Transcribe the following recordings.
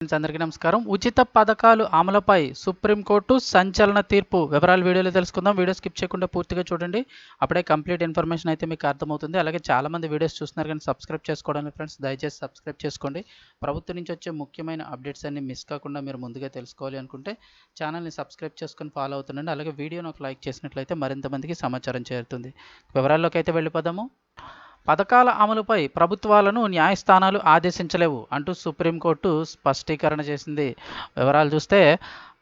అందరికీ నమస్కారం. ఉచిత పథకాలు అమలుపై సుప్రీంకోర్టు సంచలన తీర్పు. వివరాలు వీడియోలో తెలుసుకుందాం. వీడియో స్కిప్ చేయకుండా పూర్తిగా చూడండి. అప్పుడే కంప్లీట్ ఇన్ఫర్మేషన్ అయితే మీకు అర్థమవుతుంది. అలాగే చాలామంది వీడియోస్ చూస్తున్నారు కానీ సబ్స్క్రైబ్ చేసుకోవడానికి ఫ్రెండ్స్ దయచేసి సబ్స్క్రైబ్ చేసుకోండి. ప్రభుత్వం నుంచి వచ్చే ముఖ్యమైన అప్డేట్స్ అన్ని మిస్ కాకుండా మీరు ముందుగా తెలుసుకోవాలి అనుకుంటే ఛానల్ని సబ్స్క్రైబ్ చేసుకొని ఫాలో అవుతుండండి. అలాగే వీడియోని ఒక లైక్ చేసినట్లయితే మరింత మందికి సమాచారం చేరుతుంది. వివరాల్లోకి అయితే వెళ్ళిపోదాము. పథకాల అమలుపై ప్రభుత్వాలను న్యాయస్థానాలు ఆదేశించలేవు అంటూ సుప్రీంకోర్టు స్పష్టీకరణ చేసింది. వివరాలు చూస్తే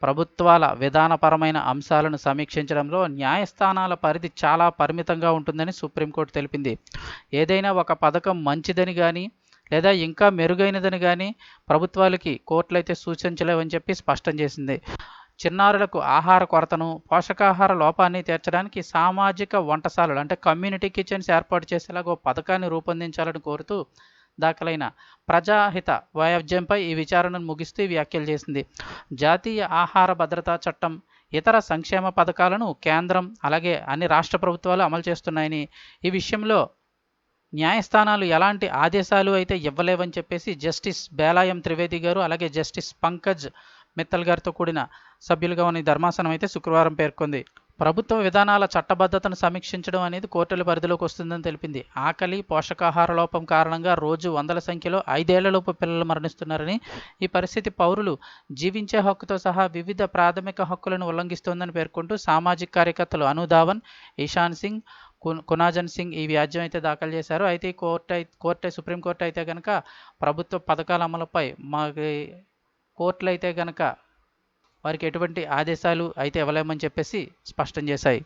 ప్రభుత్వాల విధానపరమైన అంశాలను సమీక్షించడంలో న్యాయస్థానాల పరిధి చాలా పరిమితంగా ఉంటుందని సుప్రీంకోర్టు తెలిపింది. ఏదైనా ఒక పథకం మంచిదని కానీ లేదా ఇంకా మెరుగైనదని కానీ ప్రభుత్వాలకి కోర్టులైతే సూచించలేవని చెప్పి స్పష్టం చేసింది. చిన్నారులకు ఆహార కొరతను పోషకాహార లోపాన్ని తీర్చడానికి సామాజిక వంటశాలలు అంటే కమ్యూనిటీ కిచెన్స్ ఏర్పాటు చేసేలాగా ఓ పథకాన్ని రూపొందించాలని కోరుతూ దాఖలైన ప్రజాహిత వాయిద్యంపై ఈ విచారణను ముగిస్తూ వ్యాఖ్యలు చేసింది. జాతీయ ఆహార భద్రతా చట్టం ఇతర సంక్షేమ పథకాలను కేంద్రం అలాగే అన్ని రాష్ట్ర ప్రభుత్వాలు అమలు చేస్తున్నాయని ఈ విషయంలో న్యాయస్థానాలు ఎలాంటి ఆదేశాలు అయితే ఇవ్వలేవని చెప్పేసి జస్టిస్ బేలాయం త్రివేది గారు అలాగే జస్టిస్ పంకజ్ మిత్తల్ గారితో కూడిన సభ్యులుగా ఉన్న ధర్మాసనం అయితే శుక్రవారం పేర్కొంది. ప్రభుత్వ విధానాల చట్టబద్ధతను సమీక్షించడం అనేది కోర్టుల పరిధిలోకి వస్తుందని తెలిపింది. ఆకలి పోషకాహార లోపం కారణంగా రోజు వందల సంఖ్యలో ఐదేళ్ళలోపు పిల్లలు మరణిస్తున్నారని ఈ పరిస్థితి పౌరులు జీవించే హక్కుతో సహా వివిధ ప్రాథమిక హక్కులను ఉల్లంఘిస్తోందని పేర్కొంటూ సామాజిక కార్యకర్తలు అనుధావన్ ఇషాన్ సింగ్ కునాజన్ సింగ్ ఈ వ్యాజ్యం అయితే దాఖలు చేశారు. అయితే ఈ కోర్టు కోర్టు సుప్రీంకోర్టు అయితే కనుక ప్రభుత్వ పథకాల అమలుపై మాకి కోర్టులు అయితే కనుక వారికి ఎటువంటి ఆదేశాలు అయితే ఇవ్వలేమని చెప్పేసి స్పష్టం చేశాయి.